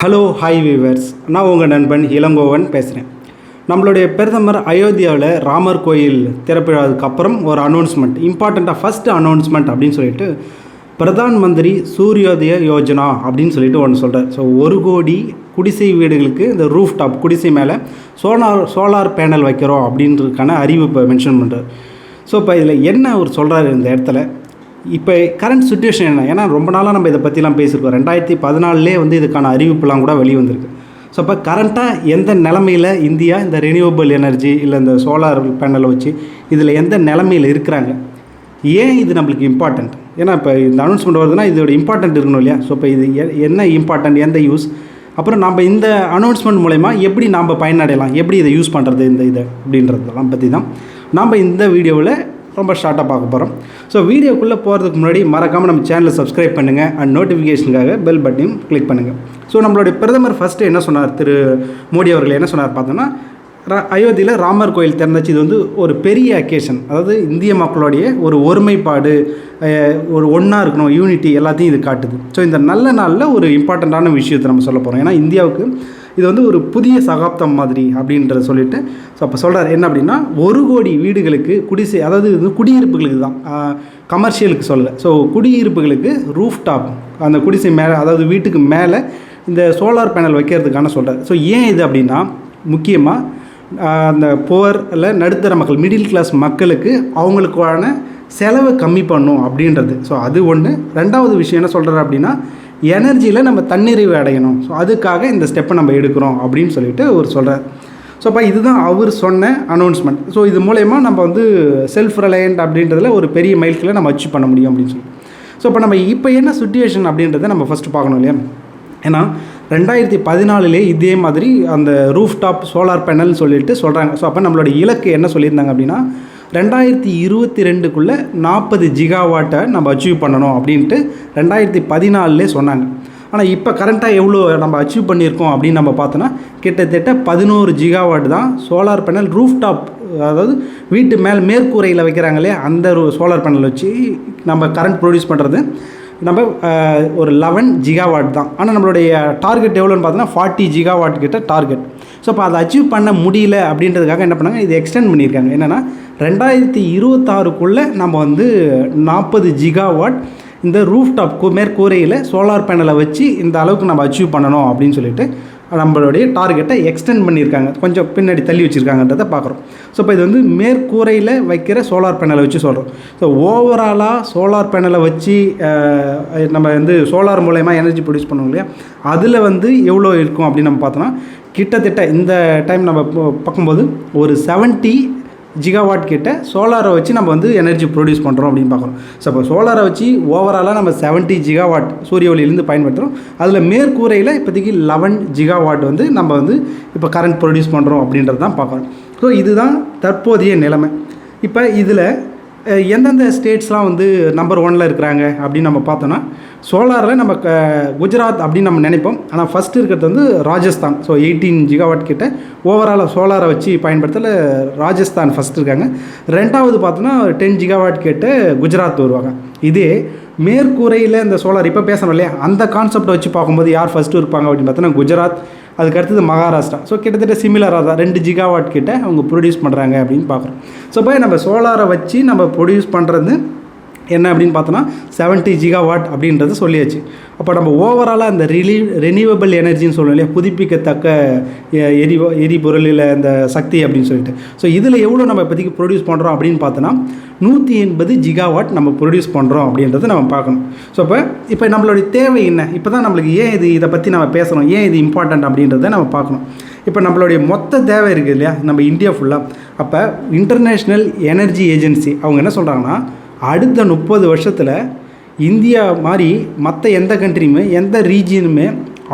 Hello hi viewers நான் உங்கள் நண்பன் இளங்கோவன் பேசுகிறேன் நம்மளுடைய பிரதமர் அயோத்தியாவில் ராமர் கோயில் திறப்பிழாதுக்கு அப்புறம் ஒரு அனௌன்ஸ்மெண்ட் இம்பார்ட்டண்ட்டாக ஃபஸ்ட்டு அனௌன்ஸ்மெண்ட் அப்படின்னு சொல்லிட்டு பிரதான் மந்திரி சூரியோதய யோஜனா அப்படின்னு சொல்லிட்டு ஒன்று சொல்கிறார் ஸோ ஒரு கோடி குடிசை வீடுகளுக்கு இந்த ரூஃப் டாப் குடிசை மேலே சோலார் சோலார் பேனல் வைக்கிறோம் அப்படின்றதுக்கான அறிவிப்பை மென்ஷன் பண்ணுறார் ஸோ இப்போ இதில் என்ன அவர் சொல்கிறார் இந்த இடத்துல? இப்போ கரண்ட் சுச்சுவேஷன் என்ன? ஏன்னா ரொம்ப நாளாக நம்ம இதை பற்றிலாம் பேசியிருக்கோம் ரெண்டாயிரத்தி பதினாலே வந்து இதுக்கான அறிவிப்புலாம் கூட வெளியே வந்திருக்கு. ஸோ இப்போ கரண்ட்டாக எந்த நிலமையில் இந்தியா இந்த ரெனியூவபிள் எனர்ஜி இல்லை இந்த சோலார் பேனலை வச்சு இதில் எந்த நிலமையில் இருக்கிறாங்க? ஏன் இது நம்மளுக்கு இம்பார்ட்டண்ட் ஏன்னா இப்போ இந்த அனௌன்ஸ்மெண்ட் வருதுன்னா இதோட இம்பார்ட்டண்ட் இருக்கணும் இல்லையா? ஸோ இப்போ இது எ- என்ன இம்பார்ட்டண்ட் எந்த யூஸ் அப்புறம் நம்ம இந்த அனௌன்ஸ்மெண்ட் மூலயமா எப்படி நாம் பயனடையலாம்? எப்படி இதை யூஸ் பண்ணுறது இந்த இதை அப்படின்றதெல்லாம் பற்றி தான் நாம் இந்த வீடியோவில் ரொம்ப ஷார்ட்டாக பார்க்க போகிறோம் ஸோ வீடியோக்குள்ளே போகிறதுக்கு முன்னாடி மறக்காமல் நம்ம சேனலை சப்ஸ்கிரைப் பண்ணுங்கள் அண்ட் நோட்டிஃபிகேஷனுக்காக பெல் பட்டனையும் கிளிக் பண்ணுங்கள் ஸோ நம்மளுடைய பிரதமர் ஃபஸ்ட்டு என்ன சொன்னார்? திரு மோடி அவர்கள் என்ன சொன்னார் பார்த்தோன்னா அயோத்தியில் ராமர் கோயில் திறந்துச்சு. இது வந்து ஒரு பெரிய அக்கேஷன் அதாவது இந்திய மக்களுடைய ஒரு ஒருமைப்பாடு ஒரு ஒன்றா இருக்கணும் யூனிட்டி எல்லாத்தையும் இது காட்டுது. ஸோ இந்த நல்ல நாளில் ஒரு இம்பார்ட்டண்ட்டான விஷயத்தை நம்ம சொல்ல போகிறோம் ஏன்னா இந்தியாவுக்கு இது வந்து ஒரு புதிய சகாப்தம் மாதிரி அப்படின்றத சொல்லிட்டு ஸோ அப்போ சொல்கிறார் என்ன அப்படின்னா ஒரு கோடி வீடுகளுக்கு குடிசை அதாவது இது குடியிருப்புகளுக்கு தான் கமர்ஷியலுக்கு சொல்லலை. ஸோ குடியிருப்புகளுக்கு ரூஃப் டாப் அந்த குடிசை மேலே அதாவது வீட்டுக்கு மேலே இந்த சோலார் பேனல் வைக்கிறதுக்கான சொல்கிறார் ஸோ ஏன் இது அப்படின்னா முக்கியமாக அந்த புவர் இல்லை நடுத்தர மக்கள் மிடில் கிளாஸ் மக்களுக்கு அவங்களுக்கான செலவை கம்மி பண்ணும் அப்படின்றது. ஸோ அது ஒன்று ரெண்டாவது விஷயம் என்ன சொல்கிறார் அப்படின்னா எனர்ஜியில் நம்ம தன்னிறைவு அடையணும். ஸோ அதுக்காக இந்த ஸ்டெப்பை நம்ம எடுக்கிறோம் அப்படின்னு சொல்லிட்டு அவர் சொல்கிறார் ஸோ அப்போ இதுதான் அவர் சொன்ன அனௌன்ஸ்மெண்ட் ஸோ இது மூலயமா நம்ம வந்து செல்ஃப் ரிலையண்ட் அப்படின்றதுல ஒரு பெரிய மைல்களை நம்ம அச்சீவ் பண்ண முடியும் அப்படின்னு சொல்லி. ஸோ இப்போ நம்ம இப்போ என்ன சுச்சுவேஷன் அப்படின்றத நம்ம ஃபஸ்ட்டு பார்க்கணும் இல்லையா? ஏன்னா ரெண்டாயிரத்தி பதினாலுலே இதே மாதிரி அந்த ரூஃப் டாப் சோலார் பேனல் சொல்லிட்டு சொல்கிறாங்க ஸோ அப்போ நம்மளோட இலக்கு என்ன சொல்லியிருந்தாங்க அப்படின்னா ரெண்டாயிரத்தி இருபத்தி ரெண்டுக்குள்ளே நாற்பது ஜிகாவாட்டை நம்ம அச்சீவ் பண்ணணும் அப்படின்ட்டு ரெண்டாயிரத்தி பதினாலே சொன்னாங்க. ஆனால் இப்போ கரண்ட்டாக எவ்வளோ நம்ம அச்சீவ் பண்ணியிருக்கோம் அப்படின்னு நம்ம பார்த்தோன்னா கிட்டத்தட்ட பதினோரு ஜிகாவாட் தான் சோலார் பேனல் ரூஃப் டாப் அதாவது வீட்டு மேல் மேற்கூரையில் வைக்கிறாங்களே அந்த சோலார் பேனல் வச்சு நம்ம கரண்ட் ப்ரொடியூஸ் பண்ணுறது நம்ம ஒரு லெவன் ஜிகாவாட் தான். ஆனால் நம்மளுடைய டார்கெட் எவ்வளோன்னு பார்த்தோன்னா ஃபார்ட்டி ஜிகாவாட் கிட்ட டார்கெட் ஸோ இப்போ அதை அச்சீவ் பண்ண முடியல அப்படின்றதுக்காக என்ன பண்ணாங்க? இது எக்ஸ்டெண்ட் பண்ணியிருக்காங்க. என்னென்னா ரெண்டாயிரத்தி இருபத்தாறுக்குள்ளே நம்ம வந்து நாற்பது ஜிகாவாட் இந்த ரூஃப் டாப் மேற்கூரையில் சோலார் பேனலை வச்சு இந்த அளவுக்கு நம்ம அச்சீவ் பண்ணணும் அப்படின்னு சொல்லிட்டு நம்மளுடைய டார்கெட்டை எக்ஸ்டெண்ட் பண்ணியிருக்காங்க. கொஞ்சம் பின்னாடி தள்ளி வச்சுருக்காங்கன்றதை பார்க்குறோம். ஸோ இப்போ இது வந்து மேற்கூரையில் வைக்கிற சோலார் பேனலை வச்சு சொல்கிறோம் ஸோ ஓவராலாக சோலார் பேனலை வச்சு நம்ம வந்து சோலார் மூலயமா எனர்ஜி ப்ரொடியூஸ் பண்ணுவோம் இல்லையா? அதில் வந்து எவ்வளோ இருக்கும் அப்படின்னு நம்ம பார்த்தோன்னா கிட்டத்தட்ட இந்த டைம் நம்ம பார்க்கும்போது ஒரு 70 ஜிகாவாட் கிட்ட சோலாரை வச்சு நம்ம வந்து எனர்ஜி ப்ரொடியூஸ் பண்ணுறோம் அப்படின்னு பார்க்குறோம். ஸோ இப்போ சோலாரை வச்சு ஓவராலாக நம்ம 70 ஜிகாவாட் சூரிய ஒளியிலேருந்து பயன்படுத்துகிறோம் அதில் மேற்கூரையில் இப்போதைக்கு லெவன் ஜிகாவாட் வந்து நம்ம வந்து இப்போ கரண்ட் ப்ரொடியூஸ் பண்ணுறோம் அப்படின்றது தான் பார்க்குறோம். ஸோ இதுதான் தற்போதைய நிலைமை. இப்போ இதில் எந்தெந்த ஸ்டேட்ஸ்லாம் வந்து நம்பர் ஒனில் இருக்கிறாங்க அப்படின்னு நம்ம பார்த்தோன்னா சோலாரில் நம்ம க குஜராத் அப்படின்னு நம்ம நினைப்போம். ஆனால் ஃபஸ்ட்டு இருக்கிறது வந்து ராஜஸ்தான். ஸோ எயிட்டீன் ஜிகாவாட் கிட்ட ஓவராலாக சோலாரை வச்சு பயன்படுத்தல ராஜஸ்தான் ஃபஸ்ட் இருக்காங்க. ரெண்டாவது பார்த்தோன்னா டென் ஜிகாவாட் கிட்ட குஜராத் வருவாங்க. இதே மேற்கூரையில் இந்த சோலார் இப்போ பேசணும் இல்லையா? அந்த கான்செப்டை வச்சு பார்க்கும்போது யார் ஃபஸ்ட்டு இருப்பாங்க அப்படின்னு பார்த்தோன்னா குஜராத் அதுக்கு அடுத்தது மகாராஷ்டிரா. ஸோ கிட்டத்தட்ட சிமிலராக தான். ரெண்டு ஜிகாவாட் கிட்ட அவங்க ப்ரொடியூஸ் பண்ணுறாங்க அப்படின்னு பார்க்குறோம். ஸோ போய் நம்ம சோலாரை வச்சு நம்ம ப்ரொடியூஸ் பண்ணுறது என்ன அப்படின்னு பார்த்தோன்னா 70 ஜிகாவாட் அப்படின்றது சொல்லியாச்சு. அப்போ நம்ம ஓவராலாக அந்த ரிலீ ரெனியூவபிள் எனர்ஜின்னு சொல்லணும் இல்லையா? புதுப்பிக்கத்தக்க எ- எரி எரிபொருளில் இந்த சக்தி அப்படின்னு சொல்லிட்டு. ஸோ இதில் எவ்வளோ நம்ம இப்போதைக்கு ப்ரொடியூஸ் பண்ணுறோம் அப்படின்னு பார்த்தோன்னா நூற்றி எண்பது ஜிகாவாட் நம்ம ப்ரொடியூஸ் பண்ணுறோம் அப்படின்றத நம்ம பார்க்கணும். ஸோ இப்போ இப்போ நம்மளுடைய தேவை என்ன? இப்போ தான் நம்மளுக்கு ஏன் இது இதை பற்றி நம்ம பேசணும்? ஏன் இது இம்பார்ட்டண்ட் அப்படின்றத நம்ம பார்க்கணும். இப்போ நம்மளுடைய மொத்த தேவை இருக்குது இல்லையா? நம்ம இந்தியா ஃபுல்லாக அப்போ இன்டர்நேஷ்னல் எனர்ஜி ஏஜென்சி அவங்க என்ன சொல்கிறாங்கன்னா அடுத்த முப்பது வருஷத்தில் இந்தியா மாதிரி மற்ற எந்த கண்ட்ரியுமே எந்த ரீஜியனுமே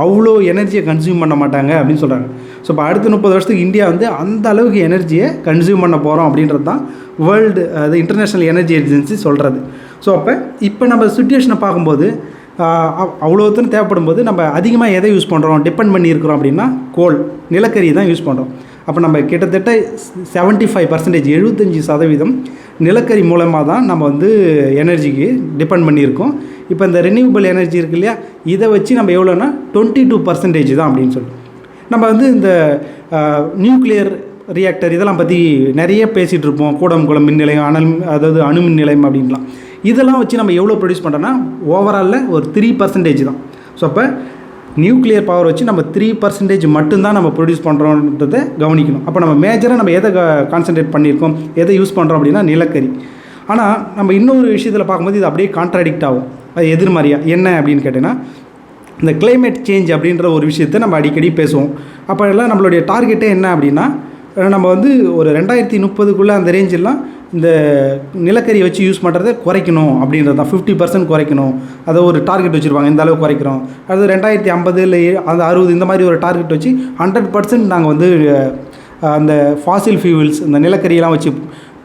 அவ்வளோ எனர்ஜியை கன்சியூம் பண்ண மாட்டாங்க அப்படின்னு சொல்கிறாங்க ஸோ இப்போ அடுத்த முப்பது வருஷத்துக்கு இந்தியா வந்து அந்த அளவுக்கு எனர்ஜியை கன்சியூம் பண்ண போகிறோம் அப்படின்றது தான் வேர்ல்டு அது இன்டர்நேஷ்னல் எனர்ஜி ஏஜென்சி சொல்கிறது ஸோ அப்போ இப்போ நம்ம சுச்சுவேஷனை பார்க்கும்போது அவ்வளோத்துன்னு தேவைப்படும் போது நம்ம அதிகமாக எதை யூஸ் பண்ணுறோம் டிபெண்ட் பண்ணியிருக்கிறோம் அப்படின்னா கோல் நிலக்கரி தான் யூஸ் பண்ணுறோம் அப்போ நம்ம கிட்டத்தட்ட 75% ஃபைவ் பர்சன்டேஜ் எழுபத்தஞ்சி சதவீதம் நிலக்கரி மூலமாக தான் நம்ம வந்து எனர்ஜிக்கு டிபெண்ட் பண்ணியிருக்கோம். இப்போ இந்த ரெனியூபிள் எனர்ஜி இருக்கு இல்லையா? இதை வச்சு நம்ம எவ்வளோனா டுவெண்ட்டி டூ பர்சன்டேஜ் தான் அப்படின்னு சொல்லி. நம்ம வந்து இந்த நியூக்ளியர் ரியாக்டர் இதெல்லாம் பற்றி நிறைய பேசிகிட்டு இருப்போம். கூடங்குளம் மின் நிலையம் அனல் அதாவது அணு மின் நிலையம் அப்படின்லாம். இதெல்லாம் வச்சு நம்ம எவ்வளோ ப்ரொடியூஸ் பண்ணுறோன்னா ஓவராலில் ஒரு த்ரீ பர்சன்டேஜ் தான். ஸோ அப்போ நியூக்ளியர் பவர் வச்சு நம்ம த்ரீ பர்சன்டேஜ் மட்டும்தான் நம்ம ப்ரொடியூஸ் பண்ணுறோன்றதை கவனிக்கணும். அப்போ நம்ம மேஜராக நம்ம எதை கான்சன்ட்ரேட் பண்ணியிருக்கோம் எதை யூஸ் பண்ணுறோம் அப்படின்னா நிலக்கரி. ஆனால் நம்ம இன்னொரு விஷயத்தில் பார்க்கும்போது இது அப்படியே கான்ட்ராடிக்ட் ஆகும். அது எதிர்மறையாக என்ன அப்படின்னு கேட்டிங்கன்னா இந்த கிளைமேட் சேஞ்ச் அப்படின்ற ஒரு விஷயத்தை நம்ம அடிக்கடி பேசுவோம். அப்போ எல்லாம் நம்மளுடைய டார்கெட்டே என்ன அப்படின்னா நம்ம வந்து ஒரு ரெண்டாயிரத்தி முப்பதுக்குள்ளே அந்த ரேஞ்செல்லாம் இந்த நிலக்கரியை வச்சு யூஸ் பண்ணுறதை குறைக்கணும் அப்படின்றது தான். ஃபிஃப்டி பர்சன்ட் குறைக்கணும். அதை ஒரு டார்கெட் வச்சுருப்பாங்க. இந்த அளவுக்கு குறைக்கிறோம். அது ரெண்டாயிரத்தி ஐம்பது இல்லை அந்த அறுபது இந்த மாதிரி ஒரு டார்கெட் வச்சு ஹண்ட்ரட் பர்சன்ட் நாங்கள் வந்து அந்த ஃபாசில் ஃபியூவல்ஸ் இந்த நிலக்கரியெல்லாம் வச்சு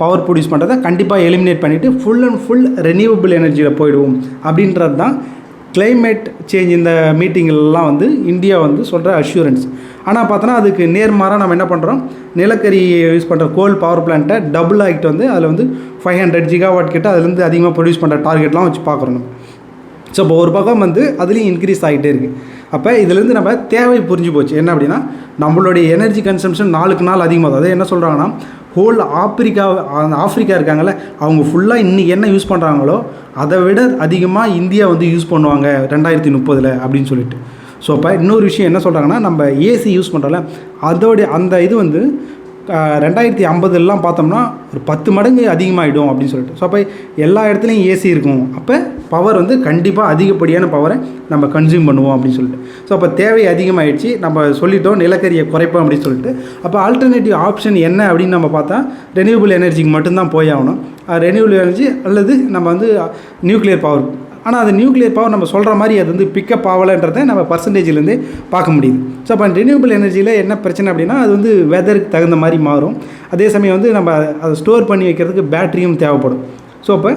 பவர் ப்ரொடியூஸ் பண்ணுறதை கண்டிப்பாக எலிமினேட் பண்ணிவிட்டு ஃபுல் அண்ட் ஃபுல் ரெனியூவபிள் எனர்ஜியில் போயிடுவோம். அப்படின்றது தான் கிளைமேட் சேஞ்ச் இந்த மீட்டிங்லாம் வந்து இந்தியா வந்து சொல்கிற அஷூரன்ஸ் ஆனால் பார்த்தோன்னா அதுக்கு நேர்மாறாக நம்ம என்ன பண்ணுறோம் நிலக்கரி யூஸ் பண்ணுற கோல் பவர் பிளான்ட்டை டபுள் ஆகிட்டு வந்து அதில் வந்து ஃபைவ் ஹண்ட்ரட் ஜிகாவாட் கிட்ட அதுலேருந்து அதிகமாக ப்ரொடியூஸ் பண்ணுற டார்கெட்லாம் வச்சு பார்க்குறோம் நம்ம ஸோ இப்போ ஒரு பக்கம் வந்து அதுலேயும் இன்க்ரீஸ் ஆகிட்டே இருக்குது அப்போ இதுலேருந்து நம்ம தேவை புரிஞ்சு போச்சு. என்ன அப்படின்னா நம்மளுடைய எனர்ஜி கன்சம்ஷன் நாளுக்கு நாள் அதிகமாகுது. அதே என்ன சொல்கிறாங்கன்னா ஹோல் ஆப்பிரிக்கா அந்த ஆப்பிரிக்கா இருக்காங்கல்ல அவங்க ஃபுல்லாக இன்றைக்கி என்ன யூஸ் பண்ணுறாங்களோ அதை விட அதிகமாக இந்தியா வந்து யூஸ் பண்ணுவாங்க ரெண்டாயிரத்தி முப்பதில் அப்படின்னு சொல்லிட்டு. ஸோ அப்போ இன்னொரு விஷயம் என்ன சொல்கிறாங்கன்னா நம்ம ஏசி யூஸ் பண்ணுறோம்ல அதோடைய அந்த இது வந்து ரெண்டாயிரத்தி ஐம்பதுலாம் பார்த்தோம்னா ஒரு பத்து மடங்கு அதிகமாகிடும் அப்படின்னு சொல்லிட்டு. ஸோ அப்போ எல்லா இடத்துலையும் ஏசி இருக்கும். அப்போ பவர் வந்து கண்டிப்பாக அதிகப்படியான பவரை நம்ம கன்சியூம் பண்ணுவோம் அப்படின்னு சொல்லிட்டு. ஸோ அப்போ தேவை அதிகமாகிடுச்சு நம்ம சொல்லிட்டோம் நிலக்கரியை குறைப்போம் அப்படின்னு சொல்லிட்டு. அப்போ ஆல்டர்னேட்டிவ் ஆப்ஷன் என்ன அப்படின்னு நம்ம பார்த்தா ரெனியூபிள் எனர்ஜிக்கு மட்டும்தான் போய் ஆகணும். ரெனியூபிள் எனர்ஜி அல்லது நம்ம வந்து நியூக்ளியர் பவர் ஆனால் அது நியூக்ளியர் பவர் நம்ம சொல்கிற மாதிரி அது வந்து பிக்கப் ஆகலைன்றதை நம்ம பர்சன்டேஜ்லேருந்து பார்க்க முடியுது. ஸோ அப்போ ரினியூபிள் எனர்ஜியில் என்ன பிரச்சனை அப்படின்னா அது வந்து வெதருக்கு தகுந்த மாதிரி மாறும். அதே சமயம் வந்து நம்ம அதை ஸ்டோர் பண்ணி வைக்கிறதுக்கு பேட்டரியும் தேவைப்படும். ஸோ அப்போ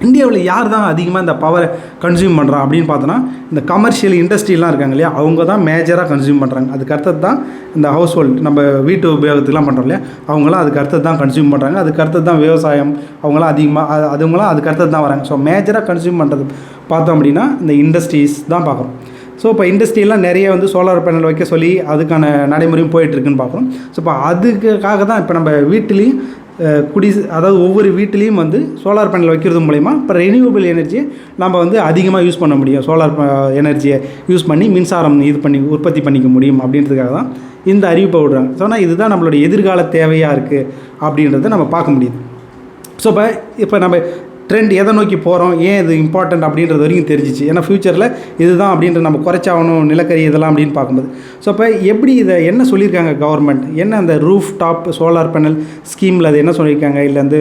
இந்தியாவில் யார் தான் அதிகமாக இந்த பவரை கன்சியூம் பண்ணுறா அப்படின்னு பார்த்தோன்னா இந்த கமர்ஷியல் இண்டஸ்ட்ரிலாம் இருக்காங்க இல்லையா? அவங்க தான் மேஜராக கன்சியூம் பண்ணுறாங்க அதுக்கு அடுத்தது தான் இந்த ஹவுஸ் ஹோல்டு நம்ம வீட்டு உபயோகத்துக்குலாம் பண்ணுறோம் இல்லையா? அவங்களாம் அதுக்கு அடுத்தது தான் கன்சியூம் பண்ணுறாங்க அதுக்கு அடுத்தது தான் விவசாயம் அவங்களாம் அதிகமாக அது அதுவங்களாம் அதுக்கு அடுத்தது தான் வராங்க. ஸோ மேஜராக கன்சியூம் பண்ணுறது பார்த்தோம் அப்படின்னா இந்த இண்டஸ்ட்ரீஸ் தான் பார்க்குறோம். ஸோ இப்போ இண்டஸ்ட்ரியெலாம் நிறைய வந்து சோலார் பேனல் வைக்க சொல்லி அதுக்கான நடைமுறையும் போயிட்டுருக்குன்னு பார்க்குறோம். ஸோ இப்போ அதுக்காக தான் இப்போ நம்ம வீட்டிலையும் குடி அதாவது ஒவ்வொரு வீட்டிலையும் வந்து சோலார் பேனல் வைக்கிறது மூலயமா இப்போ ரெனியூவபிள் எனர்ஜியை நம்ம வந்து அதிகமாக யூஸ் பண்ண முடியும். சோலார் எனர்ஜியை யூஸ் பண்ணி மின்சாரம் இது பண்ணி உற்பத்தி பண்ணிக்க முடியும் அப்படின்றதுக்காக தான் இந்த அறிவிப்பை விடுறாங்க. ஸோ ஆனால் இதுதான் நம்மளுடைய எதிர்கால தேவையாக இருக்குது அப்படின்றத நம்ம பார்க்க முடியுது. ஸோ இப்போ இப்போ நம்ம ட்ரெண்ட் எதை நோக்கி போகிறோம் ஏன் இது இம்பார்ட்டண்ட் அப்படின்றது வரைக்கும் தெரிஞ்சிச்சு. ஏன்னா ஃப்யூச்சரில் இதுதான் அப்படின்ற நம்ம குறைச்சாகணும் நிலக்கரி இதெல்லாம் அப்படின்னு பார்க்கும்போது. ஸோ இப்போ எப்படி இதை என்ன சொல்லியிருக்காங்க கவர்மெண்ட் என்ன அந்த ரூஃப் டாப் சோலார் பேனல் ஸ்கீமில் அது என்ன சொல்லியிருக்காங்க? இல்லை வந்து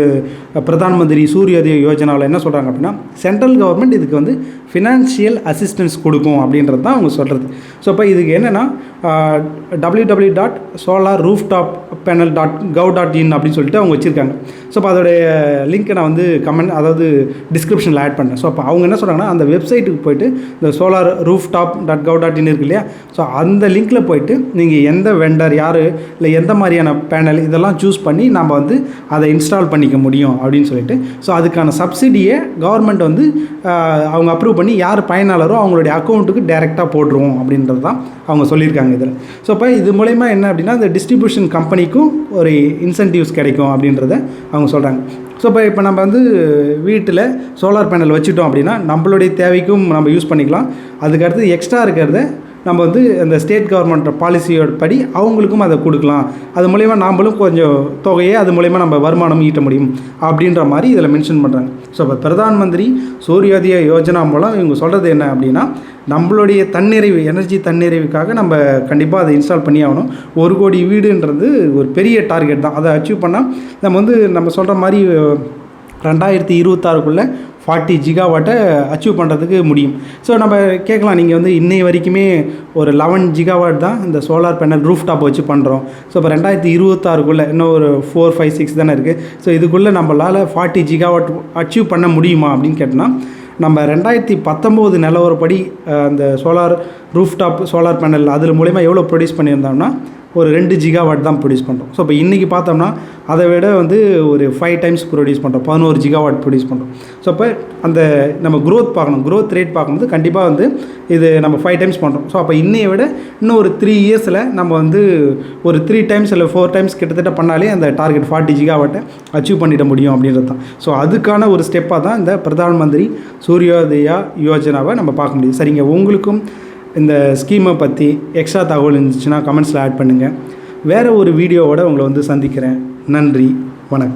பிரதான் மந்திரி சூரியோதய யோஜனாவில் என்ன சொல்கிறாங்க அப்படின்னா சென்ட்ரல் கவர்மெண்ட் இதுக்கு வந்து ஃபினான்ஷியல் அசிஸ்டன்ஸ் கொடுக்கும் அப்படின்றது தான் அவங்க சொல்கிறது ஸோ இப்போ இதுக்கு என்னென்னா W W dot solar roof top panel dot gov dot in அப்படின்னு சொல்லிட்டு அவங்க வச்சுருக்காங்க. ஸோ அப்போ அதோடைய லிங்க்கை நான் வந்து கமெண்ட் அதாவது டிஸ்கிரிப்ஷனில் ஆட் பண்ணேன் ஸோ அப்போ அவங்க என்ன சொல்கிறாங்கன்னா அந்த வெப்சைட்டுக்கு போயிட்டு இந்த solar roof top dot gov dot in இருக்கு இல்லையா? ஸோ அந்த லிங்க்கில் போயிட்டு நீங்கள் எந்த வெண்டர் யார் இல்லை எந்த மாதிரியான பேனல் இதெல்லாம் சூஸ் பண்ணி நம்ம வந்து அதை இன்ஸ்டால் பண்ணிக்க முடியும் அப்படின்னு சொல்லிட்டு ஸோ அதுக்கான சப்சிடியை கவர்மெண்ட் வந்து அவங்க அப்ரூவ் பண்ணி யார் பயனாளரோ அவங்களுடைய அக்கௌண்ட்டுக்கு டேரெக்டாக போட்டுருவோம் அப்படின்றது தான் அவங்க சொல்லியிருக்காங்க. இதில். ஸோ இப்போ இது மூலயமா என்ன அப்படின்னா இந்த டிஸ்ட்ரிபியூஷன் கம்பெனிக்கும் ஒரு இன்சென்டிவ்ஸ் கிடைக்கும் அப்படின்றத அவங்க சொல்கிறாங்க ஸோ இப்போ இப்போ நம்ம வந்து வீட்டில் சோலார் பேனல் வச்சுட்டோம் அப்படின்னா நம்மளுடைய தேவைக்கும் நம்ம யூஸ் பண்ணிக்கலாம். அதுக்கு அடுத்து எக்ஸ்ட்ரா இருக்கிறத நம்ம வந்து அந்த ஸ்டேட் கவர்மெண்ட் பாலிசியோட படி அவங்களுக்கும் அதை கொடுக்கலாம். அது மூலயமா நாம்பளும் கொஞ்சம் தொகையை அது மூலயமா நம்ம வருமானம் ஈட்ட முடியும் அப்படின்ற மாதிரி இதில் மென்ஷன் பண்ணுறாங்க ஸோ இப்போ பிரதான் மந்திரி சூரியோதய யோஜனா மூலம் இவங்க சொல்கிறது என்ன அப்படின்னா நம்மளுடைய தன்னிறைவு எனர்ஜி தன்னிறைவுக்காக நம்ம கண்டிப்பாக அதை இன்ஸ்டால் பண்ணி ஆகணும். ஒரு கோடி வீடுன்றது ஒரு பெரிய டார்கெட் தான். அதை அச்சீவ் பண்ணால் நம்ம வந்து நம்ம சொல்கிற மாதிரி ரெண்டாயிரத்தி இருபத்தாறுக்குள்ளே ஃபார்ட்டி ஜிகாவாட்டை அச்சீவ் பண்ணுறதுக்கு முடியும். ஸோ நம்ம கேட்கலாம் நீங்கள் வந்து இன்னை வரைக்குமே ஒரு லெவன் ஜிகாவாட் தான் இந்த சோலார் பேனல் ரூஃப் டாப் வச்சு பண்ணுறோம் ஸோ இப்போ ரெண்டாயிரத்தி இருபத்தாறுக்குள்ளே இன்னும் ஒரு ஃபோர் ஃபைவ் சிக்ஸ் தானே இருக்குது ஸோ இதுக்குள்ளே நம்மளால் ஃபார்ட்டி ஜிகாவாட் அச்சீவ் பண்ண முடியுமா அப்படின்னு கேட்டோம்னா நம்ம ரெண்டாயிரத்தி பத்தொம்போது நிலவரப்படி அந்த solar roof top solar panel அதில் மூலயமா எவ்வளோ ப்ரொடியூஸ் பண்ணியிருந்தோம்னா ஒரு ரெண்டு ஜிகாவாட் தான் ப்ரொடியூஸ் பண்ணுறோம் ஸோ இப்போ இன்றைக்கி பார்த்தோம்னா அதை விட வந்து ஒரு ஃபைவ் டைம்ஸ் ப்ரொடியூஸ் பண்ணுறோம் பதினோரு ஜிகாவாட் ப்ரொடியூஸ் பண்ணுறோம் ஸோ இப்போ அந்த நம்ம க்ரோத் பார்க்கணும். க்ரோத் ரேட் பார்க்கும்போது கண்டிப்பாக வந்து இது நம்ம ஃபைவ் டைம்ஸ் பண்ணுறோம் ஸோ அப்போ இன்னையை விட இன்னும் ஒரு த்ரீ இயர்ஸில் நம்ம வந்து ஒரு த்ரீ டைம்ஸ் இல்லை ஃபோர் டைம்ஸ் கிட்டத்தட்ட பண்ணாலே அந்த டார்கெட் ஃபார்ட்டி ஜிகாவாட்டை அச்சீவ் பண்ணிட முடியும் அப்படின்றது தான். ஸோ அதுக்கான ஒரு ஸ்டெப்பாக தான் இந்த பிரதான் மந்திரி சூரியோதயா யோஜனாவை நம்ம பார்க்க முடியும். சரிங்க. உங்களுக்கும் இந்த ஸ்கீமை பற்றி எக்ஸ்ட்ரா தகவல் இருந்துச்சுன்னா கமெண்ட்ஸில் ஆட் பண்ணுங்கள் வேறு ஒரு வீடியோவோட உங்களை வந்து சந்திக்கிறேன். நன்றி. வணக்கம்.